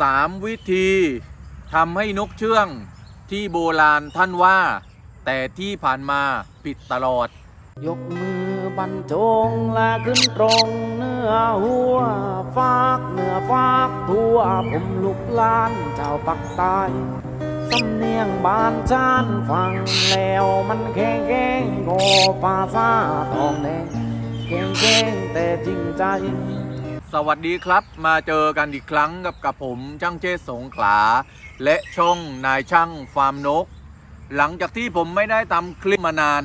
สามวิธีทำให้นกเชื่องที่โบราณท่านว่า แต่ที่ผ่านมาผิดตลอด ยกมือบรรจงและขึ้นตรงเนื้อหัวฟากเนื้อฟากทั่วผมลูกหลานชาปักใต้สำเนียงบ้านชานฟังแล้วมันแข็งแข็งโกภาษาทองแดงแข็งแข็งแต่จริงใจ สวัสดีครับมาเจอกันอีกครั้งกับกับผมช่างเชษสงขลา และช่องนายช่างฟาร์มนก หลังจากที่ผมไม่ได้ทำคลิปมานาน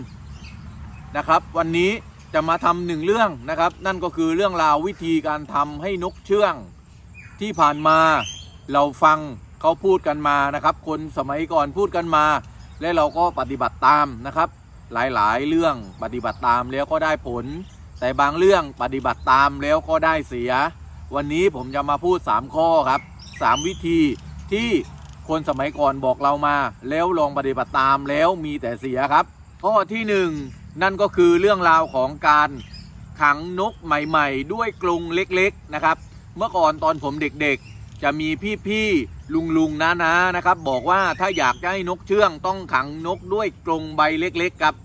นะครับ วันนี้จะมาทำหนึ่งเรื่องนะครับ นั่นก็คือเรื่องราววิธีการทำให้นกเชื่อง ที่ผ่านมาเราฟังเขาพูดกันมานะครับ คนสมัยก่อนพูดกันมา และเราก็ปฏิบัติตามนะครับ หลายๆ เรื่องปฏิบัติตามแล้วก็ได้ผล แต่บางเรื่องปฏิบัติตามแล้วก็ได้เสีย วันนี้ผมจะมาพูด 3 ข้อครับ 3 วิธีที่คนสมัยก่อนบอกเรามา แล้วลองปฏิบัติตามแล้วมีแต่เสียครับ ข้อทีหนึ่1นั่นก็คือเรื่องราวของการขังนกใหม่ ๆ ด้วยกรงเล็กๆนะครับ เมื่อก่อนตอนผมเด็กๆ จะมีพี่ๆลุงๆน้าๆนะครับ บอกว่าถ้าอยากจะให้นกเชื่องต้องขังนกด้วยกรงใบเล็กๆครับ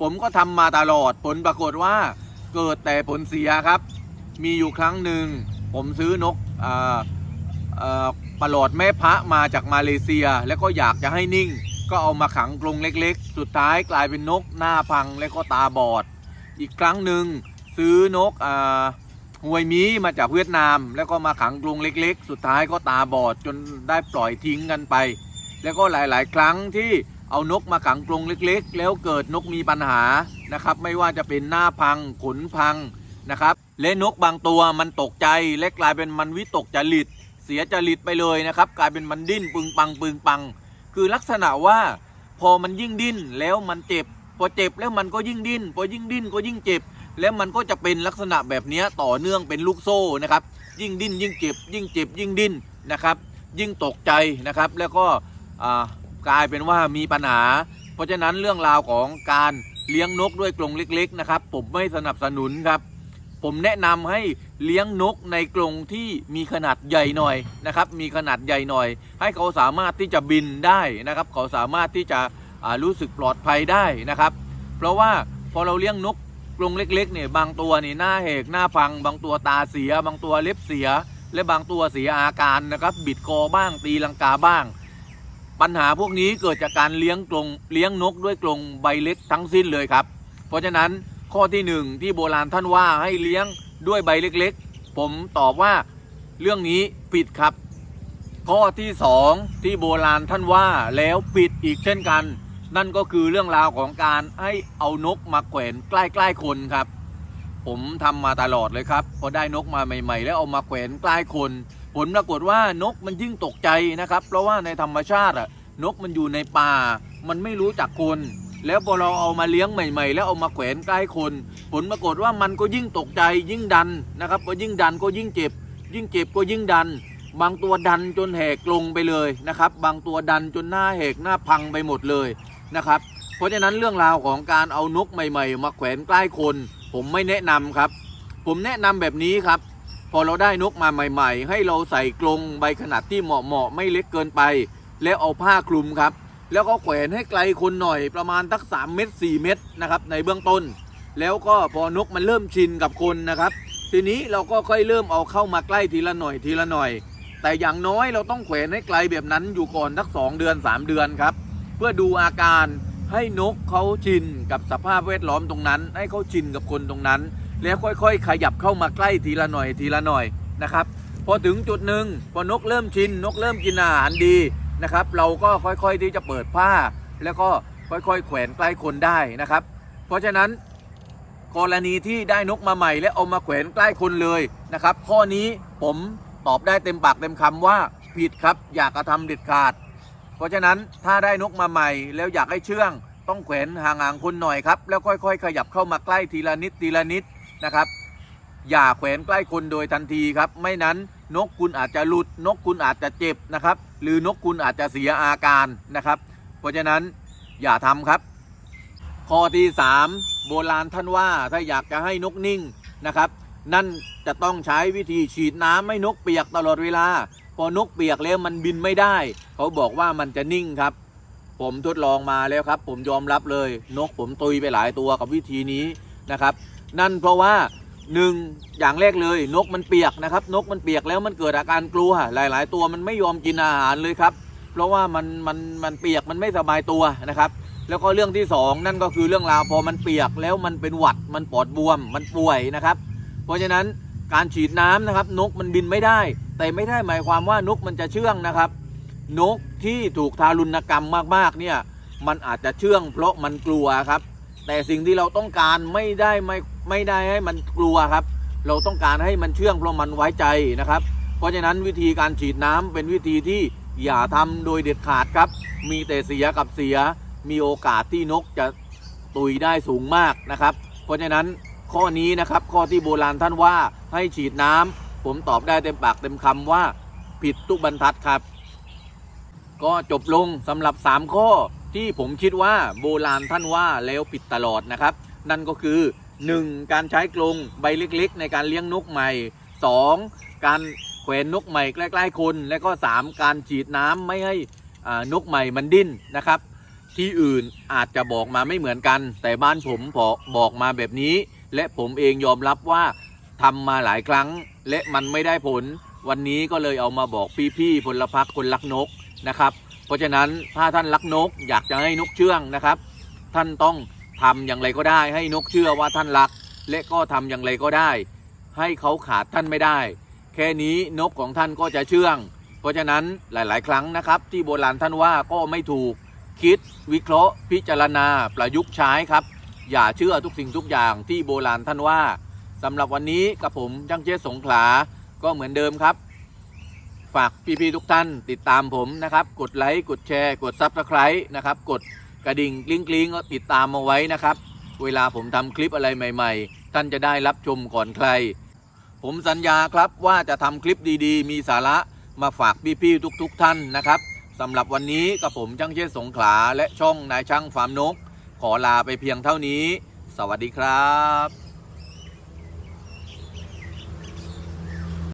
ผมก็ทำมาตลอดผลปรากฏว่า เกิดแต่ผลเสียครับ มีอยู่ครั้งหนึ่ง ผมซื้อนกอ่าเอ่อปลอดแม่พระมาจากมาเลเซีย แล้วก็อยากจะให้นิ่ง ก็เอามาขังกรงเล็กๆ สุดท้ายกลายเป็นนกหน้าพังและก็ตาบอด อีกครั้งหนึ่งซื้อนกอ่าหวยมีมาจากเวียดนาม แล้วก็มาขังกรงเล็ก ๆ สุดท้ายก็ตาบอดจนได้ปล่อยทิ้งกันไป แล้วก็หลายๆ ครั้งที่ เอานกมาขังกรงเล็กๆ แล้วเกิดนกมีปัญหานะครับ ไม่ว่าจะเป็นหน้าพังขนพังนะครับ และนกบางตัวมันตกใจและกลายเป็นมันวิตกจริต เสียจริตไปเลยนะครับ กลายเป็นมันดิ้นปึงปังปึงปัง คือลักษณะว่าพอมันยิ่งดิ้นแล้วมันเจ็บ พอเจ็บแล้วมันก็ยิ่งดิ้น พอยิ่งดิ้นก็ยิ่งเจ็บ แล้วมันก็จะเป็นลักษณะแบบนี้ต่อเนื่องเป็นลูกโซ่นะครับ ยิ่งดิ้นยิ่งเจ็บ ยิ่งเจ็บยิ่งดิ้นนะครับ ยิ่งตกใจนะครับ แล้วก็อ่า กลายเป็นว่ามีปัญหา เพราะฉะนั้นเรื่องราวของการเลี้ยงนกด้วยกรงเล็กๆนะครับ ผมไม่สนับสนุนครับ ผมแนะนำให้เลี้ยงนกในกรงที่มีขนาดใหญ่หน่อยนะครับ มีขนาดใหญ่หน่อย ให้เขาสามารถที่จะบินได้นะครับ เขาสามารถที่จะรู้สึกปลอดภัยได้นะครับ เพราะว่าพอเราเลี้ยงนกกรงเล็กๆเนี่ยบางตัวนี่หน้าเหกหน้าพัง บางตัวตาเสีย บางตัวเล็บเสีย และบางตัวเสียอาการนะครับ บิดคอบ้างตีลังกาบ้าง ปัญหาพวกนี้เกิดจากการเลี้ยงกรงเลี้ยงนกด้วยกรงใบเล็กทั้งสิ้นเลยครับ เพราะฉะนั้นข้อที่หนึ่งที่โบราณท่านว่าให้เลี้ยงด้วยใบเล็กๆ ผมตอบว่าเรื่องนี้ผิดครับ ข้อที่สองที่โบราณท่านว่าแล้วผิดอีกเช่นกัน นั่นก็คือเรื่องราวของการให้เอานกมาแขวนใกล้ๆคนครับ ผมทำมาตลอดเลยครับพอได้นกมาใหม่ ๆ แล้วเอามาแขวนใกล้คน ผลปรากฏว่านกมันยิ่งตกใจนะครับ เพราะว่าในธรรมชาติอะนกมันอยู่ในป่า มันไม่รู้จักคน แล้วพอเราเอามาเลี้ยงใหม่ๆ แล้วเอามาแขวนใกล้คน ผลปรากฏว่ามันก็ยิ่งตกใจยิ่งดันนะครับพอยิ่งดันก็ยิ่งเจ็บ ยิ่งเจ็บก็ยิ่งดัน บางตัวดันจนแหกลงไปเลยนะครับ บางตัวดันจนหน้าแหกหน้าพังไปหมดเลยนะครับ เพราะฉะนั้นเรื่องราวของการเอานกใหม่ ๆ มาแขวนใกล้คน ผมไม่แนะนำครับ ผมแนะนำแบบนี้ครับ พอเราได้นกมาใหม่ ๆ ให้เราใส่กรงใบขนาดที่เหมาะๆไม่เล็กเกินไป แล้วเอาผ้าคลุมครับ แล้วก็แขวนให้ไกลคนหน่อยประมาณทัก3เมตร4เมตรนะครับในเบื้องต้น แล้วก็พอนกมันเริ่มชินกับคนนะครับ ทีนี้เราก็ค่อยเริ่มเอาเข้ามาใกล้ทีละหน่อยทีละหน่อย แต่อย่างน้อยเราต้องแขวนให้ไกลแบบนั้นอยู่ก่อนสักสองเดือน 3 เดือนครับ เพื่อดูอาการให้นกเขาชินกับสภาพแวดล้อมตรงนั้น ให้เขาชินกับคนตรงนั้น แล้วค่อยๆ ขยับเข้ามาใกล้ทีละหน่อยทีละหน่อยนะครับ พอถึงจุดหนึ่งพอนกเริ่มชินนกเริ่มกินอาหารดีนะครับ เราก็ค่อยๆที่จะเปิดผ้า แล้วก็ค่อยๆ แขวนใกล้คนได้นะครับ เพราะฉะนั้นกรณีที่ได้นกมาใหม่ และเอามาแขวนใกล้คนเลยนะครับ ข้อนี้ผมตอบได้เต็มปากเต็มคำว่าผิดครับอยากกระทำเด็ดขาด เพราะฉะนั้นถ้าได้นกมาใหม่ แล้วอยากให้เชื่อง ต้องแขวนห่างๆคนหน่อยครับ แล้วค่อย ๆ ขยับเข้ามาใกล้ทีละนิดทีละนิด นะครับ อย่าแขวนใกล้คนโดยทันทีครับ ไม่นั้นนกคุณอาจจะหลุด นกคุณอาจจะเจ็บนะครับ หรือนกคุณอาจจะเสียอาการนะครับ เพราะฉะนั้นอย่าทำครับ ข้อที่ 3 โบราณท่านว่าถ้าอยากจะให้นกนิ่งนะครับ นั่นจะต้องใช้วิธีฉีดน้ำให้นกเปียกตลอดเวลา พอนกเปียกแล้วมันบินไม่ได้ เขาบอกว่ามันจะนิ่งครับ ผมทดลองมาแล้วครับ ผมยอมรับเลย นกผมตุยไปหลายตัวกับวิธีนี้นะครับ นั่นเพราะว่าหนึ่งอย่างแรกเลยนกมันเปียกนะครับ นกมันเปียกแล้วมันเกิดอาการกลัว หลาย ๆ ตัวมันไม่ยอมกินอาหารเลยครับ เพราะว่ามันมันมันเปียกมันไม่สบายตัวนะครับ แล้วก็เรื่องที่สองนั่นก็คือเรื่องราวพอมันเปียกแล้วมันเป็นหวัดมันปอดบวมมันป่วยนะครับ เพราะฉะนั้นการฉีดน้ำนะครับ นกมันบินไม่ได้ แต่ไม่ได้หมายความว่านกมันจะเชื่องนะครับ นกที่ถูกทารุณกรรมมากๆเนี่ยมันอาจจะเชื่องเพราะมันกลัวครับ แต่สิ่งที่เราต้องการไม่ได้ไม่ไม่ได้ให้มันกลัวครับ เราต้องการให้มันเชื่องเพราะมันไว้ใจนะครับ เพราะฉะนั้นวิธีการฉีดน้ำเป็นวิธีที่อย่าทำโดยเด็ดขาดครับ มีแต่เสียกับเสียมีโอกาสที่นกจะตุยได้สูงมากนะครับ เพราะฉะนั้นข้อนี้นะครับข้อที่โบราณท่านว่าให้ฉีดน้ำผมตอบได้เต็มปากเต็มคำว่าผิดทุกบรรทัดครับ ก็จบลงสำหรับ 3 ข้อที่ผมคิดว่าโบราณท่านว่าแล้วผิดตลอดนะครับ นั่นก็คือ 1. การใช้กรงใบเล็กๆ ในการเลี้ยงนกใหม่ 2. การแขวนนกใหม่ใกล้ๆคนและก็ 3. การฉีดน้ำไม่ให้นกใหม่มันดิ้นนะครับ ที่อื่นอาจจะบอกมาไม่เหมือนกัน แต่บ้านผมพอบอกมาแบบนี้ และผมเองยอมรับว่าทำมาหลายครั้ง และมันไม่ได้ผล วันนี้ก็เลยเอามาบอกพี่ๆพลพรรคคนรักนก นะครับ เพราะฉะนั้นถ้าท่านรักนกอยากจะให้นกเชื่องนะครับ ท่านต้องทำอย่างไรก็ได้ ให้นกเชื่อว่าท่านรัก และก็ทำอย่างไรก็ได้ ให้เขาขาดท่านไม่ได้ แค่นี้นกของท่านก็จะเชื่อง เพราะฉะนั้นหลาย ๆ ครั้งนะครับ ที่โบราณท่านว่าก็ไม่ถูกคิด วิเคราะห์ พิจารณา ประยุกต์ใช้ครับ อย่าเชื่อทุกสิ่งทุกอย่างที่โบราณท่านว่าสำหรับวันนี้กับผมจังเจสงขลาก็เหมือนเดิมครับ ฝากพี่ๆทุกท่านติดตามผมนะครับ กดไลค์กดแชร์กดซับสไคร b e นะครับ กดกระดิ่งกลิ้งกลิ้งก็ติดตามมาไว้นะครับ เวลาผมทำคลิปอะไรใหม่ ๆ ท่านจะได้รับชมก่อนใคร ผมสัญญาครับว่าจะทำคลิปดีๆ มีสาระมาฝากพี่ๆทุก ๆ ท่านนะครับสำหรับวันนี้กับผมช่างเชษสงขลาและช่องนายช่างฟาร์มนก ขอลาไปเพียงเท่านี้ สวัสดีครับ